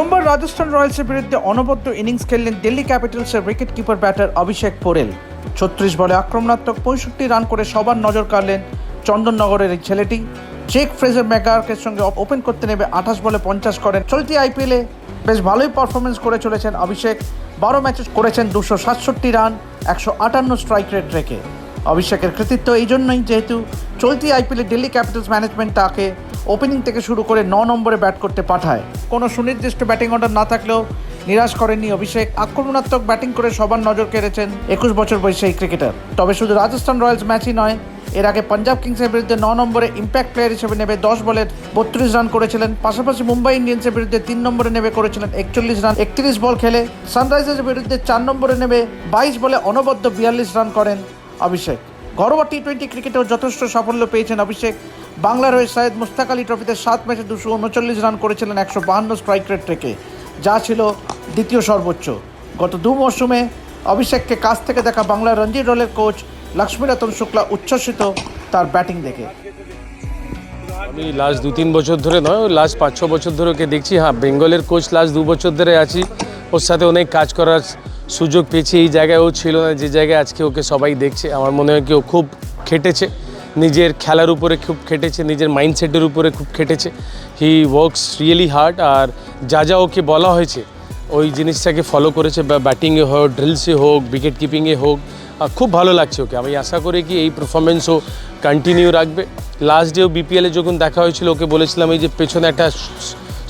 সোমবার রাজস্থান রয়্যালসের বিরুদ্ধে অনবদ্য ইনিংস খেললেন Delhi ক্যাপিটালসের wicket keeper batter Abhishek Porel. ছত্রিশ বলে আক্রমণাত্মক পঁয়ষট্টি রান করে সবার নজর কাড়লেন চন্দননগরের এই ছেলেটি। চেক ফ্রেজার ম্যাকার্কের সঙ্গে ওপেন করতে নেমে আঠাশ বলে পঞ্চাশ করেন। চলতি আইপিএলে বেশ ভালোই পারফরমেন্স করে চলেছেন অভিষেক। বারো ম্যাচে করেছেন দুশো সাতষট্টি রান, একশো আটান্ন স্ট্রাইক রেট রেখে। অভিষেকের কৃতিত্ব এই জন্যই যেহেতু চলতি আইপিএলে দিল্লি ক্যাপিটালস ম্যানেজমেন্ট তাকে ওপেনিং থেকে শুরু করে ন নম্বরে ব্যাট করতে পাঠায়। কোনো সুনির্দিষ্ট ব্যাটিং অর্ডার না থাকলেও নিরাশ করেননি অভিষেক। আক্রমণাত্মক ব্যাটিং করে সবার নজর কেড়েছেন একুশ বছর বয়সী এই ক্রিকেটার তবে শুধু রাজস্থান রয়্যালস ম্যাচই নয়, এর আগে পাঞ্জাব কিংসের বিরুদ্ধে ন নম্বরে ইম্প্যাক্ট প্লেয়ার হিসেবে নেবে দশ বলে বত্রিশ রান করেছিলেন। পাশাপাশি মুম্বাই ইন্ডিয়ান্সের বিরুদ্ধে তিন নম্বরে নেমে করেছিলেন একচল্লিশ রান একত্রিশ বল খেলে। সানরাইজার্সের বিরুদ্ধে চার নম্বরে নেমে বাইশ বলে অনবদ্য বিয়াল্লিশ রান করেন। অভিষেক। ঘরোয়া টি টোয়েন্টি ক্রিকেটেও যথেষ্ট সাফল্য পেয়েছেন অভিষেক। বাংলার হয়ে সাইদ মুস্তাক আলী ট্রফিতে সাত ম্যাচে দুশো উনচল্লিশ রান করেছিলেন একশো বাহান্ন স্ট্রাইক রেট রেখে যা ছিল দ্বিতীয় সর্বোচ্চ। গত দু মরশুমে অভিষেককে কাছ থেকে দেখা বাংলার রঞ্জি দলের কোচ লক্ষ্মীরতন শুক্লা উচ্ছ্বসিত তার ব্যাটিং দেখে। আমি লাস্ট দু তিন বছর ধরে নয়, ওই লাস্ট পাঁচ ছ বছর ধরে ওকে দেখছি। হ্যাঁ বেঙ্গলের কোচ লাস্ট দু বছর ধরে আছি। ওর সাথে অনেক কাজ করার সুযোগ পেয়েছি, এই জায়গায় ও ছিল না, যে জায়গায় আজকে ওকে সবাই দেখছে, আমার মনে হয় কি ও খুব খেটেছে, নিজের খেলার উপরে খুব খেটেছে, নিজের মাইন্ডসেটের উপরে খুব খেটেছে, হি ওয়ার্কস রিয়েলি হার্ড, আর যা যা ওকে বলা হয়েছে, ওই জিনিসটাকে ফলো করেছে, বা ব্যাটিংয়ে হোক, ড্রিলসে হোক উইকেট কিপিংয়ে হোক খুব ভালো লাগছে ওকে, আমি আশা করি কি এই পারফরমেন্স ও কন্টিনিউ রাখবে। লাস্ট ডেও বিপিএলে যখন দেখা হয়েছিল, ওকে বলেছিলাম, এই যে পেছনে একটা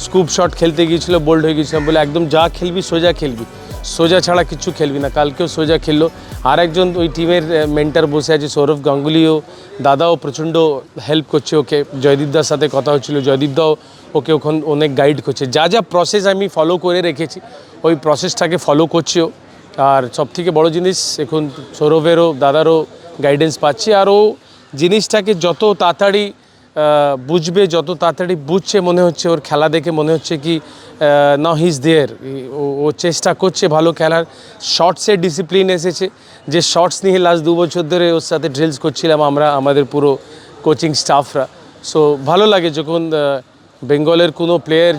স্কুপ শট খেলতে গিয়েছিল বোল্ড হয়ে গিয়েছিলাম, বলে, একদম যা খেলবি সোজা খেলবি। সোজা ছাড়া কিচ্ছু খেলবি না। কালকেও সোজা খেললো। আর একজন ওই টিমের মেন্টার বসে আছে, সৌরভ গাঙ্গুলিও। দাদাও প্রচণ্ড হেল্প করছে ওকে। জয়দীপদার সাথে কথা হচ্ছিল। জয়দীপদাও ওকে ওখান অনেক গাইড করছে। যা যা প্রসেস আমি ফলো করে রেখেছি, ওই প্রসেসটাকে ফলো করছেও আর সব থেকে বড় জিনিস, এখন সৌরভেরও, দাদারও গাইডেন্স পাচ্ছি। আর ও জিনিসটাকে যত তাড়াতাড়ি বুঝবে, যত তাড়াতাড়ি বুঝছে, মনে হচ্ছে ওর খেলা দেখে মনে হচ্ছে কি না হিজ দেয়ার ও চেষ্টা করছে ভালো খেলার। শর্টসে ডিসিপ্লিন এসেছে। যে শর্টস নিয়ে লাস্ট দু বছর ধরে ওর সাথে ড্রিলস করছিলাম আমরা, আমাদের পুরো কোচিং স্টাফরা সো ভালো লাগে যখন বেঙ্গলের কোনো প্লেয়ার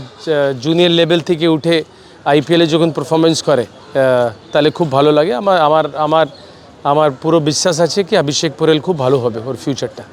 জুনিয়র লেভেল থেকে উঠে আইপিএলে যখন পারফরমেন্স করে তাহলে খুব ভালো লাগে। আমার আমার আমার আমার পুরো বিশ্বাস আছে কি, অভিষেক পোরেল খুব ভালো হবে ওর ফিউচারটা